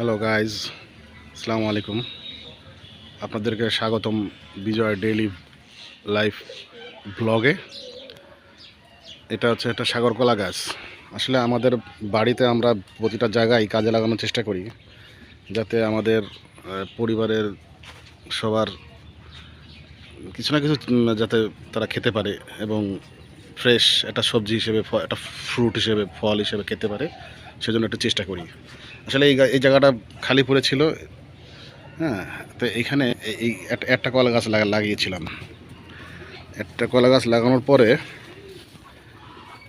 Hello guys আসসালামু আলাইকুম আপনাদেরকে স্বাগতম বিজয় ডেইলি লাইফ ব্লগে। এটা হচ্ছে একটা সাগরকলা গাছ। আসলে আমাদের বাড়িতে আমরা প্রতিটা জায়গায় কাজে লাগানোর চেষ্টা করি, যাতে আমাদের পরিবারের সবার কিছু না কিছু যাতে তারা খেতে পারে এবং ফ্রেশ একটা সবজি হিসেবে একটা ফ্রুট হিসেবে, ফল হিসেবে খেতে পারে, সেজন্য একটু চেষ্টা করি। আসলে এই এই জায়গাটা খালি পড়েছিল। হ্যাঁ তো এইখানে এই- একটা- কলা গাছ লাগা- লাগিয়েছিলাম। একটা কলা গাছ লাগানোর পরে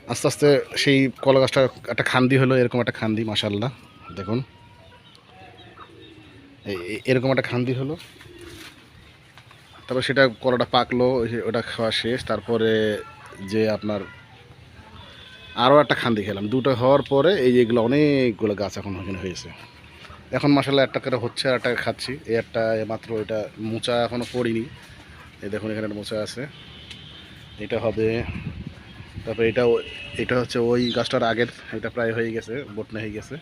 আস্তে আস্তে সেই কলা গাছটা একটা খান্দি হলো, এরকম একটা খান্দি মাসাল্লাহ দেখুন। এরকম একটা খান্দি হলো। তারপর সেটা কলাটা পাকলো ওটা খাওয়া শেষ। তারপরে যে আপনার আরও একটা খান্দি খেলাম। দুটো হওয়ার পরে এই যে এগুলো অনেকগুলো গাছ এখন ওখানে হয়েছে। এখন মাসাল্লাহ একটা করে হচ্ছে আর একটা খাচ্ছি। এই একটা মাত্র এটা মোচা এখনও পড়িনি। এই দেখুন এখানে একটা মোচা আছে। এটা হবে, তারপরে এটা এটা হচ্ছে ওই গাছটার আগের, এটা প্রায় হয়ে গেছে বটনে হয়ে গেছে।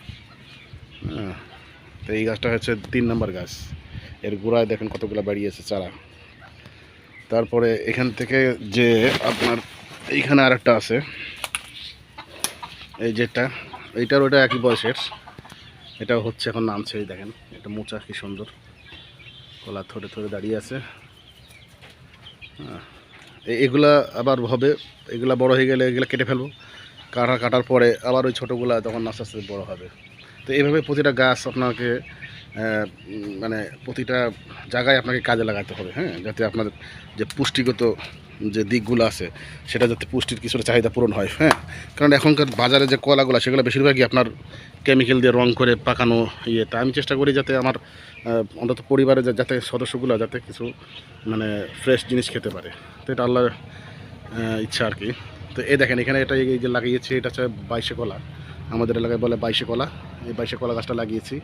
হ্যাঁ তো এই গাছটা হচ্ছে তিন নম্বর গাছ। এর গোড়ায় দেখেন কতগুলো বেরিয়েছে চারা। তারপরে এখান থেকে যে আপনার, এইখানে আরেকটা আছে। এই যেটা, এইটার ওটা একই বয়সের। এটা হচ্ছে এখন নামছে, এই দেখেন, এটা মোচা কি সুন্দর। কলা থরে থরে দাঁড়িয়ে আছে। এগুলা আবার হবে, এগুলা বড় হয়ে গেলে এগুলা কেটে ফেলব। কাটা, কাটার পরে আবার ওই ছোটোগুলা তখন আস্তে আস্তে বড় হবে। তো এইভাবে প্রতিটা গাছ আপনাকে মানে প্রতিটা জায়গায় আপনাকে কাজে লাগাতে হবে হ্যাঁ? যাতে আপনার যে পুষ্টিগত যে দিকগুলো আছে, সেটা যাতে পুষ্টির কিছুটা চাহিদা পূরণ হয় হ্যাঁ? কারণ এখনকার বাজারে যে কলাগুলো, সেগুলো বেশিরভাগই আপনার কেমিক্যাল দিয়ে রং করে পাকানো ইয়ে তা আমি চেষ্টা করি যাতে আমার অন্তত পরিবারের যাতে সদস্যগুলো যাতে কিছু মানে ফ্রেশ জিনিস খেতে পারে। তো এটা আল্লাহর ইচ্ছা আর কি। তো এই দেখেন, এখানে এটা এই যে লাগিয়েছি, এটা হচ্ছে বাইশে কলা। আমাদের এলাকায় বলে বাইশে কলা। এই বাইশে কলা গাছটা লাগিয়েছি।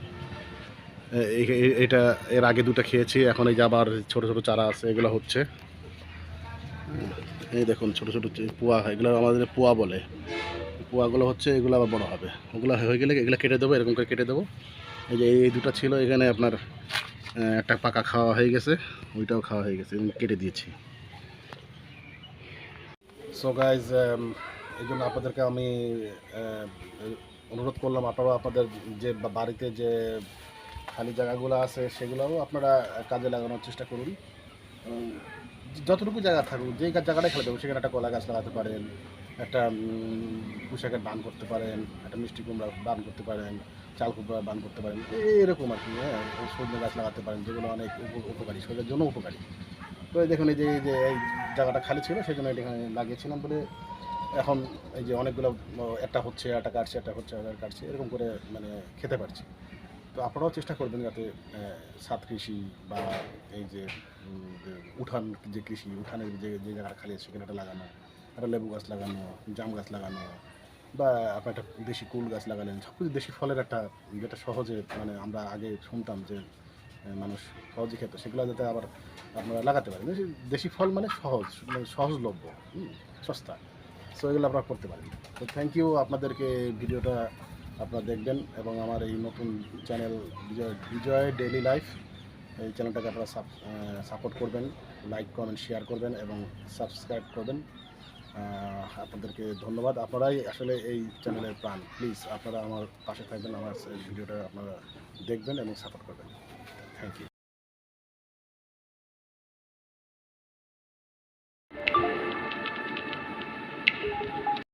এটা এর আগে দুটো খেয়েছি, এখন এই যে আবার ছোটো ছোটো চারা আছে, এগুলো হচ্ছে। এই দেখুন, ছোটো ছোটো পোয়া এগুলো আমাদের পোয়া বলে। পোয়াগুলো হচ্ছে, এগুলো আবার বড় হবে। ওগুলো হয়ে গেলে এগুলো কেটে দেবো, এরকম করে কেটে দেবো। এই যে, এই দুটো ছিল, এখানে আপনার একটা পাকা খাওয়া হয়ে গেছে, ওইটাও খাওয়া হয়ে গেছে কেটে দিয়েছি। সো গাইজ এই জন্য আপনাদেরকে আমি অনুরোধ করলাম আপনারা আপনাদের যে বাড়িতে যে খালি জায়গাগুলো আছে, সেগুলোও আপনারা কাজে লাগানোর চেষ্টা করুন। যতটুকু জায়গা থাকুক, যে জায়গাটায় খেলে দেবো সেখানে একটা কলা গাছ লাগাতে পারেন, একটা পুঁশাকের বান করতে পারেন, একটা মিষ্টি কুমড়া বান করতে পারেন, চাল কুমড়া বান করতে পারেন, এরকম আর কি হ্যাঁ সজনে গাছ লাগাতে পারেন, যেগুলো অনেক উপ- উপকারী শরীরের জন্য উপকারী। তো দেখুন, এই যে এই যে, এই জায়গাটা খালি ছিল, সেই জন্য এখানে লাগিয়েছিলাম বলে এখন এই যে অনেকগুলো, একটা হচ্ছে, একটা কাটছে, একটা হচ্ছে, একটা কাটছে, এরকম করে মানে খেতে পারছি। তো আপনারাও চেষ্টা করবেন যাতে ছাদ কৃষি বা এই যে উঠান যে কৃষি, উঠানের যে যে জায়গাটা খালি সেখানে একটা লাগানো, একটা লেবু গাছ লাগানো, জাম গাছ লাগানো, বা আপনার একটা দেশি কুল গাছ লাগালেন সব কিছু দেশি ফলের একটা যেটা সহজে মানে আমরা আগে শুনতাম যে মানুষ সহজে খেত, সেগুলো যাতে আবার আপনারা লাগাতে পারেন। দেশি ফল মানে সহজ মানে সহজলভ্য সস্তা। সো এগুলো আপনারা করতে পারেন। তো থ্যাংক ইউ আপনাদেরকে ভিডিওটা আপনারা দেখবেন এবং আমার এই নতুন channel Bijoy Bijoy daily life এই চ্যানেলটাকে আপনারা সাপোর্ট করবেন লাইক কমেন্ট শেয়ার করবেন এবং সাবস্ক্রাইব করবেন। আপনাদেরকে ধন্যবাদ। আপনারাই আসলে এই চ্যানেলের প্রাণ। প্লিজ আপনারা আমার পাশে থাকবেন, আমার ভিডিওটা আপনারা দেখবেন এবং সাপোর্ট করবেন। Thank you